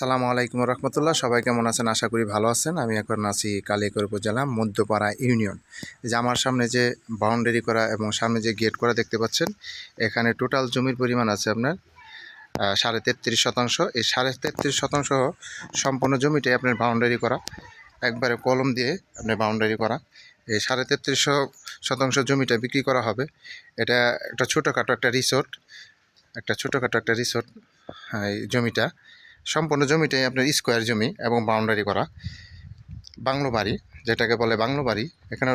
আসসালামু আলাইকুম রহমতুল্লাহ। সবাই কেমন আছেন? আশা করি ভালো আছেন। আমি এখন আছি কালিয়াকৈর উপজেলা মধ্যপাড়া ইউনিয়ন। যে আমার সামনে যে বাউন্ডারি করা এবং সামনে যে গেট করা দেখতে পাচ্ছেন এখানে টোটাল জমির পরিমাণ আছে আপনার সাড়ে তেত্রিশ শতাংশ। এই সাড়ে তেত্রিশ শতাংশ সম্পূর্ণ জমিটাই আপনার বাউন্ডারি করা একবারে কলম দিয়ে আপনার বাউন্ডারি করা। এই সাড়ে তেত্রিশ শতাংশ জমিটা বিক্রি করা হবে। এটা একটা ছোটোখাটো একটা রিসোর্ট একটা ছোটোখাটো একটা রিসোর্ট হ্যাঁ, জমিটা। সম্পূর্ণ জমিটাই আপনার স্কোয়ার জমি এবং বাউন্ডারি করা। বাংলো বাড়ি, যেটাকে বলে বাংলো বাড়ি, এখানে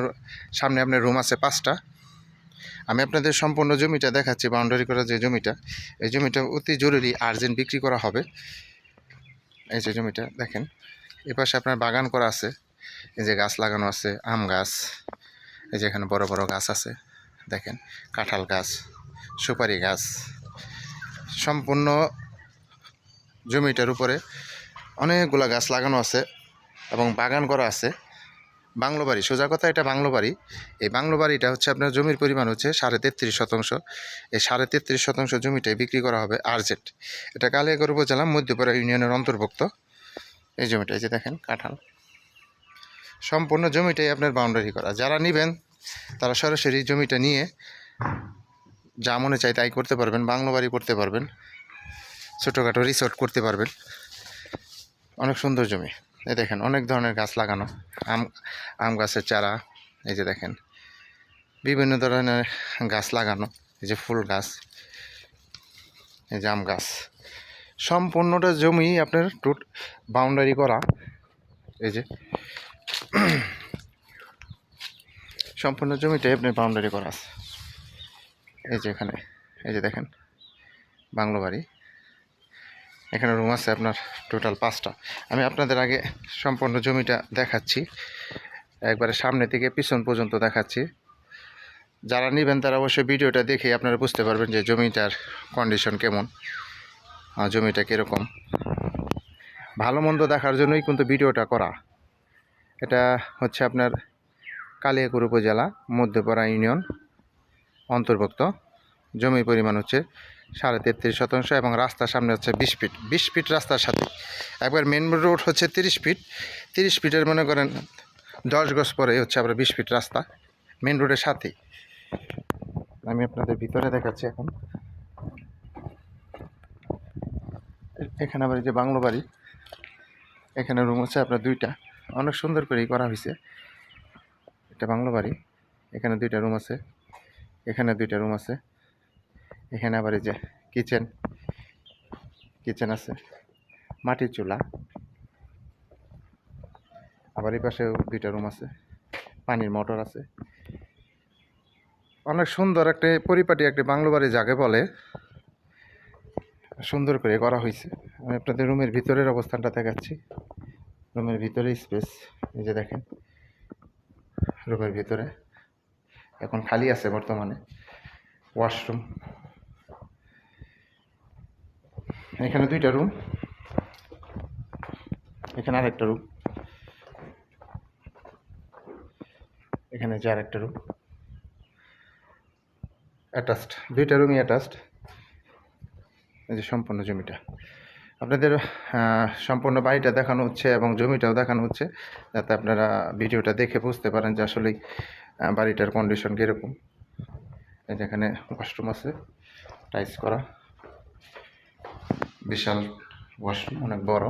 সামনে আপনার রুম আছে পাঁচটা। আমি আপনাদের সম্পূর্ণ জমিটা দেখাচ্ছি, বাউন্ডারি করা যে জমিটা। এই জমিটা অতি জরুরি আর্জেন্ট বিক্রি করা হবে। এই যে জমিটা, দেখেন। এ পাশে আপনার বাগান করা আছে। এই যে গাছ লাগানো আছে, আম গাছ। এই যে এখানে বড় বড় গাছ আছে, দেখেন। কাঁঠাল গাছ, সুপারি গাছ। সম্পূর্ণ জমিটার উপরে অনেকগুলা গাছ লাগানো আছে এবং বাগান করা আছে। বাংলো বাড়ি, সোজা কথা এটা বাংলো বাড়ি। এই বাংলো বাড়িটা হচ্ছে আপনার জমির পরিমাণ হচ্ছে সাড়ে তেত্রিশ শতাংশ। এই সাড়ে তেত্রিশ শতাংশ জমিটাই বিক্রি করা হবে আর্জেন্ট। এটা কালিয়াগড় উপজেলা মধ্যপাড়া ইউনিয়নের অন্তর্ভুক্ত। এই জমিটা, এই যে দেখেন কাঁঠাল। সম্পূর্ণ জমিটাই আপনার বাউন্ডারি করা। যারা নেবেন, তারা সরাসরি জমিটা নিয়ে যা মনে চাই তাই করতে পারবেন, বাংলো বাড়ি করতে পারবেন। ছোটোখাটো রিসোর্ট করতে পারবেন। অনেক সুন্দর জমি। এই দেখেন, অনেক ধরনের গাছ লাগানো। আম আম গাছের চারা, এই যে দেখেন। বিভিন্ন ধরনের গাছ লাগানো, এই যে ফুল গাছ, এই যে আম গাছ। সম্পূর্ণটা জমি আপনার টুট বাউন্ডারি করা, এই যে। সম্পূর্ণ জমিটাই আপনার বাউন্ডারি করা আছে। এই যে এখানে, এই যে দেখেন, বাংলো বাড়ি। এখানে রুম আছে আপনার টোটাল পাঁচটা। আমি আপনাদের আগে সম্পূর্ণ জমিটা দেখাচ্ছি। একবারে সামনে থেকে পিছন পর্যন্ত দেখাচ্ছি। যারা নেবেন তারা অবশ্যই ভিডিওটা দেখে আপনারা বুঝতে পারবেন যে জমিটার কন্ডিশন কেমন জমিটা কীরকম। ভালো মন্দ দেখার জন্যই কিন্তু ভিডিওটা করা। এটা হচ্ছে আপনার কালিয়াকুর উপজেলা, মধ্যপাড়া ইউনিয়ন অন্তর্ভুক্ত। জমির পরিমাণ হচ্ছে সাড়ে তেত্রিশ শতাংশ এবং রাস্তার সামনে হচ্ছে বিশ ফিট বিশ ফিট রাস্তার সাথে। একবার মেন রোড হচ্ছে তিরিশ ফিট, তিরিশ ফিটের মনে করেন দশ গজ পরে হচ্ছে আবার বিশ ফিট রাস্তা মেন রোডের সাথেই। আমি আপনাদের ভিতরে দেখাচ্ছি এখন। এখানে আবার যে বাংলো বাড়ি, এখানে রুম হচ্ছে আপনার দুইটা। অনেক সুন্দর করেই করা হয়েছে। এটা বাংলো বাড়ি, এখানে দুইটা রুম আছে, এখানে দুইটা রুম আছে। এখানে আবার এই যে কিচেন কিচেন আছে, মাটির চুলা, আবার এই পাশেও দুইটা রুম আছে, পানির মোটর আছে। অনেক সুন্দর একটা পরিপাটি একটি বাংলো বাড়ি যাকে বলে, সুন্দর করে করা হয়েছে। আমি আপনাদের রুমের ভিতরের অবস্থানটা দেখাচ্ছি। রুমের ভিতরে স্পেস এই যে দেখেন রুমের ভিতরে। এখন খালি আছে বর্তমানে ওয়াশরুম এখানে দুইটা রুম এখানে আরেকটা রুম এখানে যে আরেকটা রুম অ্যাটাচড দুইটা রুমই অ্যাটাচড এই যে সম্পূর্ণ জমিটা। আপনাদের সম্পূর্ণ বাড়িটা দেখানো হচ্ছে এবং জমিটাও দেখানো হচ্ছে। যাতে আপনারা ভিডিওটা দেখে বুঝতে পারেন যে আসলে বাড়িটার কন্ডিশন কীরকম। এই যেখানে ওয়াশরুম আছে। টাইস করা। বিশাল ওয়াশরুম অনেক বড়।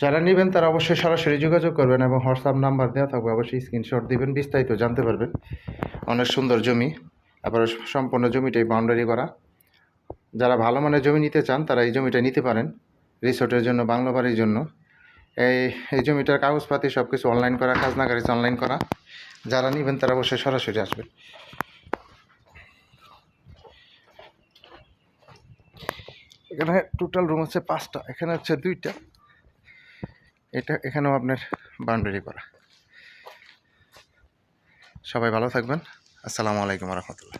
যারা নেবেন তারা অবশ্যই সরাসরি যোগাযোগ করবেন এবং হোয়াটসঅ্যাপ নাম্বার দেওয়া থাকবে, অবশ্যই স্ক্রিনশট দিবেন, বিস্তারিত জানতে পারবেন। অনেক সুন্দর জমি, আবার সম্পূর্ণ জমিটাই বাউন্ডারি করা। যারা ভালো মানের জমি নিতে চান, তারা এই জমিটা নিতে পারেন রিসোর্টের জন্য, বাংলো বাড়ির জন্য। এই এই জমিটার কাগজপাতি সব কিছু অনলাইন করা, খাজনা গাড়ি অনলাইন করা। যারা নেবেন তারা অবশ্যই সরাসরি আসবেন। এখানে টোটাল রুম আছে পাঁচটা, এখানে হচ্ছে দুইটা। এটা এখানেও আপনার বাউন্ডারি করা। সবাই ভালো থাকবেন। আসসালামু আলাইকুম রহমতুল্লাহ।